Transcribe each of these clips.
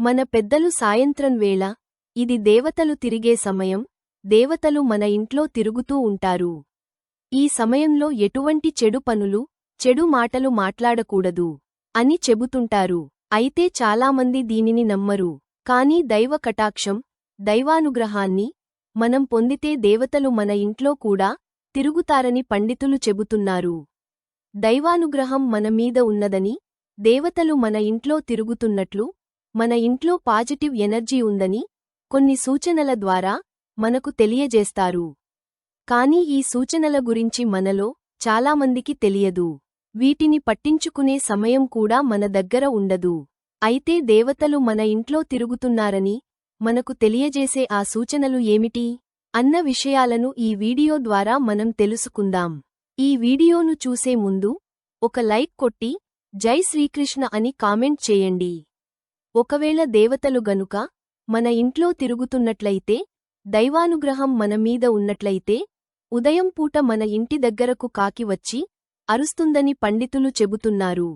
మన పెద్దలు సాయంత్రం వేళ ఇది దేవతలు తిరిగే సమయం దేవతలు మన ఇంట్లో తిరుగుతూ ఉంటారు. ఈ సమయంలో ఎటువంటి చెడు పనులు చెడు మాటలు మాట్లాడకూడదు అని చెబుతుంటారు. అయితే చాలామంది దీనిని నమ్మరు. కానీ దైవ కటాక్షం దైవానుగ్రహాన్ని మనం పొందితే దేవతలు మన ఇంట్లో కూడా తిరుగుతారని పండితులు చెబుతున్నారు. దైవానుగ్రహం మన మీద ఉన్నదని దేవతలు మన ఇంట్లో తిరుగుతున్నట్లు మన ఇంట్లో పాజిటివ్ ఎనర్జీ ఉందని కొన్ని సూచనల ద్వారా మనకు తెలియజేస్తారు. కానీ ఈ సూచనల గురించి మనలో చాలామందికి తెలియదు. వీటిని పట్టించుకునే సమయం కూడా మన దగ్గర ఉండదు. అయితే దేవతలు మన ఇంట్లో తిరుగుతున్నారని మనకు తెలియజేసే ఆ సూచనలు ఏమిటి? అన్న విషయాలను ఈ వీడియో ద్వారా మనం తెలుసుకుందాం. ఈ వీడియోను చూసే ముందు ఒక లైక్ కొట్టి జై శ్రీకృష్ణ అని కామెంట్ చేయండి. ఒకవేళ దేవతలు గనుక మన ఇంట్లో తిరుగుతున్నట్లయితే దైవానుగ్రహం మన మీద ఉన్నట్లయితే ఉదయం పూట మన ఇంటి దగ్గరకు కాకి వచ్చి అరుస్తుందని పండితులు చెబుతున్నారు.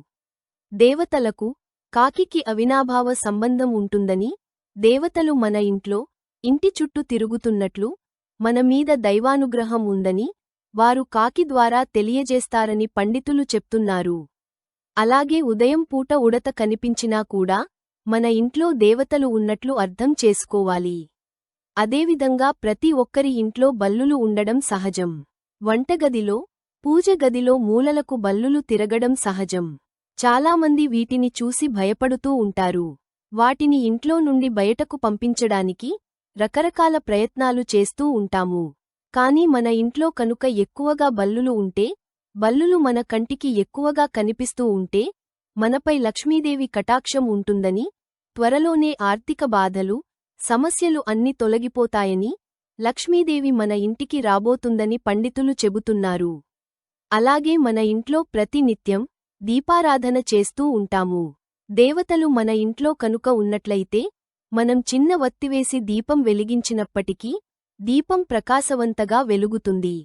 దేవతలకు కాకికి అవినాభావ సంబంధం ఉంటుందని దేవతలు మన ఇంట్లో ఇంటి చుట్టూ తిరుగుతున్నట్లు మన మీద దైవానుగ్రహం ఉందని వారు కాకి ద్వారా తెలియజేస్తారని పండితులు చెప్తున్నారు. అలాగే ఉదయం పూట ఉడత కనిపించినా కూడా మన ఇంట్లో దేవతలు ఉన్నట్లు అర్థం చేసుకోవాలి. అదేవిధంగా ప్రతి ఒక్కరి ఇంట్లో బల్లులు ఉండడం సహజం. వంటగదిలో పూజగదిలో మూలలకు బల్లులు తిరగడం సహజం. చాలామంది వీటిని చూసి భయపడుతూ ఉంటారు. వాటిని ఇంట్లో నుండి బయటకు పంపించడానికి రకరకాల ప్రయత్నాలు చేస్తూ ఉంటాము. కాని మన ఇంట్లో కనుక ఎక్కువగా బల్లులు ఉంటే బల్లులు మన కంటికి ఎక్కువగా కనిపిస్తూ ఉంటే మనపై లక్ష్మీదేవి కటాక్షం ఉంటుందని త్వరలోనే ఆర్థిక బాధలు సమస్యలు అన్ని తొలగిపోతాయని లక్ష్మీదేవి మన ఇంటికి రాబోతుందని పండితులు చెబుతున్నారు. అలాగే మన ఇంట్లో ప్రతినిత్యం దీపారాధన చేస్తూ ఉంటాము. దేవతలు మన ఇంట్లో కనుక ఉన్నట్లయితే మనం చిన్న వత్తివేసి దీపం వెలిగించినప్పటికీ దీపం ప్రకాశవంతగా వెలుగుతుంది.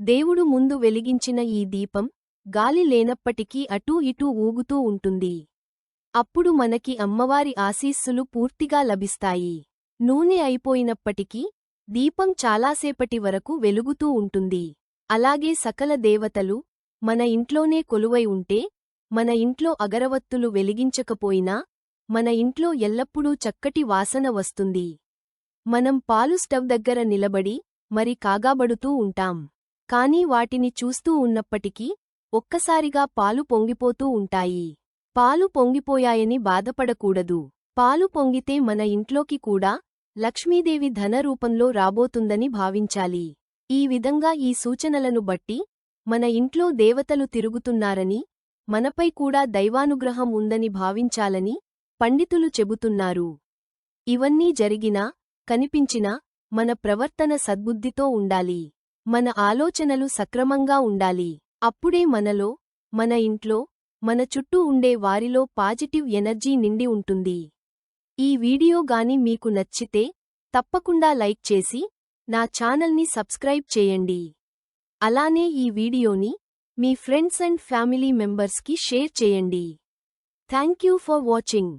దేవుడు ముందు వెలిగించిన ఈ దీపం గాలి లేనప్పటికీ అటూ ఇటూ ఊగుతూ ఉంటుంది. అప్పుడు మనకి అమ్మవారి ఆశీస్సులు పూర్తిగా లభిస్తాయి. నూనె అయిపోయినప్పటికీ దీపం చాలాసేపటి వరకు వెలుగుతూ ఉంటుంది. అలాగే సకల దేవతలు మన ఇంట్లోనే కొలువై ఉంటే మన ఇంట్లో అగరవత్తులు వెలిగించకపోయినా మన ఇంట్లో ఎల్లప్పుడూ చక్కటి వాసన వస్తుంది. మనం పాలు స్టవ్ దగ్గర నిలబడి మరి కాగాబడుతూ ఉంటాం. కానీ వాటిని చూస్తూ ఉన్నప్పటికీ ఒక్కసారిగా పాలు పొంగిపోతూ ఉంటాయి. పాలు పొంగిపోయాయని బాధపడకూడదు. పాలు పొంగితే మన ఇంట్లోకి కూడా లక్ష్మీదేవి ధన రూపంలో రాబోతుందని భావించాలి. ఈ విధంగా ఈ సూచనలను బట్టి మన ఇంట్లో దేవతలు తిరుగుతున్నారని మనపై కూడా దైవానుగ్రహం ఉందని భావించాలని పండితులు చెబుతున్నారు. ఇవన్నీ జరిగినా కనిపించినా మన ప్రవర్తన సద్బుద్ధితో ఉండాలి. మన ఆలోచనలు సక్రమంగా ఉండాలి. అప్పుడే మనలో మన ఇంట్లో మన చుట్టూ ఉండే వారిలో పాజిటివ్ ఎనర్జీ నిండి ఉంటుంది. ఈ వీడియో గాని మీకు నచ్చితే తప్పకుండా లైక్ చేసి నా ఛానల్ని సబ్స్క్రైబ్ చేయండి. అలానే ఈ వీడియోని మీ ఫ్రెండ్స్ అండ్ ఫ్యామిలీ మెంబర్స్కి షేర్ చేయండి. Thank you for watching.